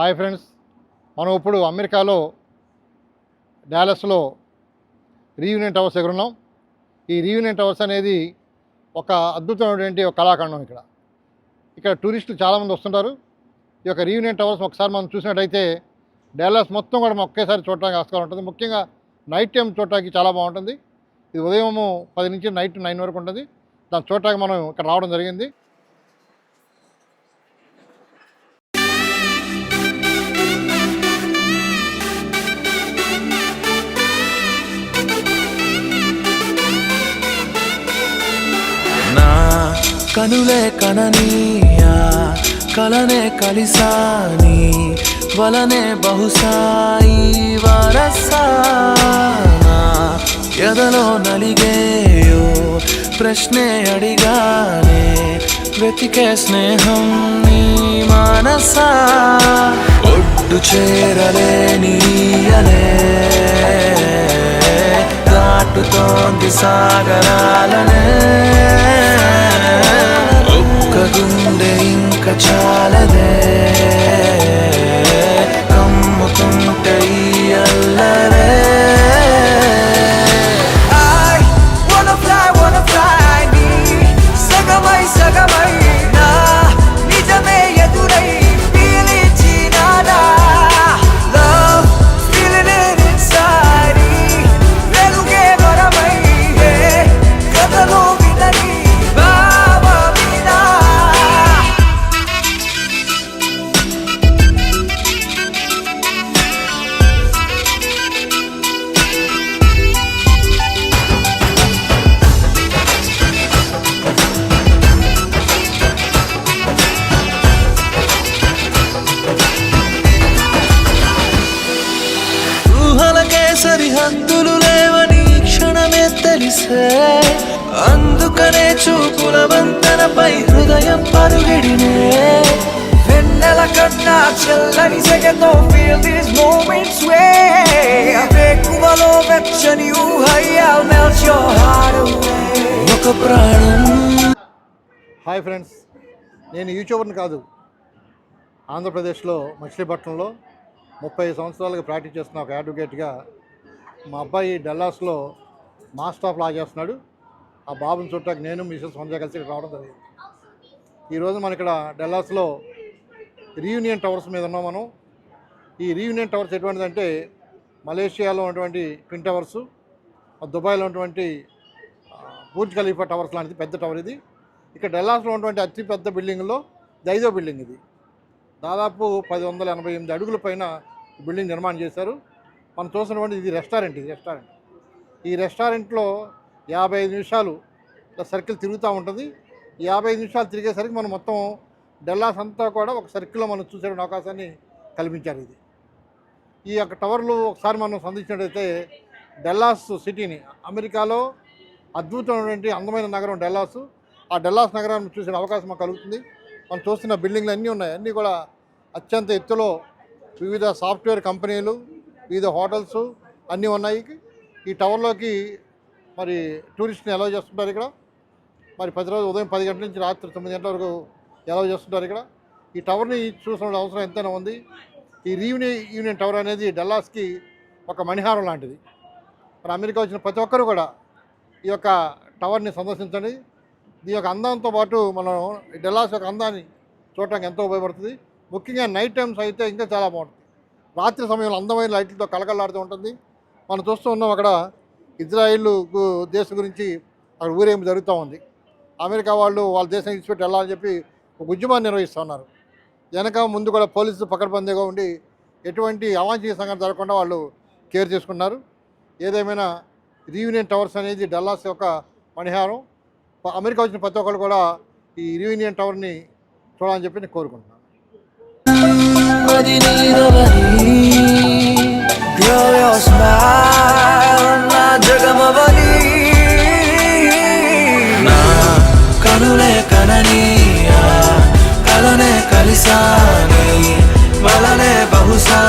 Hi friends. మనం ఇప్పుడు అమెరికాలో డాలస్లో రీయూనియన్ టవర్స్ ఎగురున్నాం ఈ రీయూనియన్ టవర్స్ అనేది ఒక అద్భుతమైనటువంటి ఒక కళాఖండం ఇక్కడ. ఇక్కడ టూరిస్టులు చాలామంది వస్తుంటారు. ఈ యొక్క రీయూనియన్ టవర్స్ ఒకసారి మనం చూసినట్టయితే డాలస్ మొత్తం కూడా మనం ఒకేసారి చూడడానికి ఆస్కారం ఉంటుంది. ముఖ్యంగా నైట్ టైం చూడటానికి చాలా బాగుంటుంది. ఇది ఉదయము పది నుంచి నైట్ నైన్ వరకు ఉంటుంది. దాన్ని చూడటానికి మనం ఇక్కడ రావడం జరిగింది. కనులే కననీయా కలనే కలిసాని వలనే బహుశాయి వరసానా. ఎదలో నలిగేయో ప్రశ్నే అడిగానే వెతికే స్నేహం నీ మానసా. ఒడ్డు చేరలేనీయలే దాటుతోంది సాగరాలనే. ఇంక సరిహద్దులు లేవని క్షణమే తెలిసే. అందుకనే చూపుల వంతనపై హృదయం పరుగిడినే. వెన్నెల కన్నా చల్లని సెగతో ఫీల్ దిస్ మూమెంట్స్ వే వేకువలో వెచ్చని ఊహయ్యాల్ మెల్ట్ యువర్ హార్ట్ ఒక ప్రాణం. హాయ్ ఫ్రెండ్స్ నేను యూట్యూబర్ని కాదు. ఆంధ్రప్రదేశ్లో మచిలీపట్నంలో ముప్పై సంవత్సరాలుగా ప్రాక్టీస్ చేస్తున్న ఒక అడ్వకేట్గా మా అబ్బాయి డల్లాస్లో మాస్టర్ ఆఫ్ లా చేస్తున్నాడు ఆ బాబుని చూడటానికి నేను మిసెస్ వంజా కలిసి ఇక్కడ రావడం జరిగింది. ఈరోజు మన ఇక్కడ డల్లాస్లో రీయూనియన్ టవర్స్ మీద ఉన్నాం మనం. ఈ రీయూనియన్ టవర్స్ ఎటువంటిదంటే మలేషియాలో ఉన్నటువంటి ట్విన్ టవర్స్ దుబాయ్లో ఉన్నటువంటి బూర్జ్ ఖలీఫా టవర్స్ లాంటిది పెద్ద టవర్ ఇది. ఇక్కడ డల్లాస్లో ఉన్నటువంటి అతి పెద్ద బిల్డింగ్లో ఐదో బిల్డింగ్ ఇది. దాదాపు పది వందల ఎనభై ఎనిమిది అడుగుల పైన బిల్డింగ్ నిర్మాణం చేశారు. మనం చూసినటువంటి ఇది రెస్టారెంట్ ఇది రెస్టారెంట్. ఈ రెస్టారెంట్లో యాభై ఐదు నిమిషాలు సర్కిల్ తిరుగుతూ ఉంటుంది. యాభై ఐదు నిమిషాలు తిరిగేసరికి మనం మొత్తం డల్లాస్ అంతా కూడా ఒక సర్కిల్లో మనం చూసే అవకాశాన్ని కల్పించారు ఇది. ఈ యొక్క టవర్లు ఒకసారి మనం సంధించినట్టయితే డెల్లాస్ సిటీని అమెరికాలో అద్భుతమైనటువంటి అందమైన నగరం డెల్లాస్. ఆ డల్లాస్ నగరాన్ని చూసే అవకాశం మాకు కలుగుతుంది. మనం చూస్తున్న బిల్డింగ్లు అన్నీ ఉన్నాయి. అన్నీ కూడా అత్యంత ఎత్తులో వివిధ సాఫ్ట్వేర్ కంపెనీలు వివిధ హోటల్స్ అన్నీ ఉన్నాయి. ఈ టవర్లోకి మరి టూరిస్ట్ని అలౌ చేస్తుంటారు ఇక్కడ. మరి పది రోజు ఉదయం పది గంటల నుంచి రాత్రి తొమ్మిది గంటల వరకు అలౌ చేస్తుంటారు ఇక్కడ. ఈ టవర్ని చూసిన అవసరం ఎంతైనా ఉంది. ఈ రీయూనియన్ యూనియన్ టవర్ అనేది డల్లాస్కి ఒక మణిహారం లాంటిది. మరి అమెరికా వచ్చిన ప్రతి ఒక్కరు కూడా ఈ యొక్క టవర్ని సందర్శించండి. దీని యొక్క అందంతో పాటు మనం డల్లాస్ యొక్క అందాన్ని చూడటానికి ఎంతో ఉపయోగపడుతుంది. ముఖ్యంగా నైట్ టైమ్స్ అయితే ఇంకా చాలా బాగుంటుంది. రాత్రి సమయంలో అందమైన లైట్లతో కలకలాడుతూ ఉంటుంది. మనం చూస్తూ ఉన్నాం అక్కడ ఇజ్రాయిల్ దేశం గురించి అక్కడ ఊరేమి జరుగుతూ ఉంది. అమెరికా వాళ్ళు వాళ్ళ దేశం విడిచిపెట్టి వెళ్ళాలని చెప్పి ఒక ఉద్యమాన్ని నిర్వహిస్తూ ఉన్నారు. వెనక ముందు కూడా పోలీసులు పకడ్బందీగా ఉండి ఎటువంటి అవాంఛనీయ సంఘటన జరగకుండా వాళ్ళు కేర్ చేసుకున్నారు ఏదేమైనా రీయూనియన్ టవర్స్ అనేది డల్లాస్ యొక్క మణిహారం అమెరికా వచ్చిన ప్రతి ఒక్కరు కూడా ఈ రీయూనియన్ టవర్ని చూడాలని చెప్పి నేను కోరుకుంటున్నాను. నెమ్మది నీదవని Grow your smile నా జగమవని. నా కనులే కనని కలనే కలిసాని వలనే బహుశా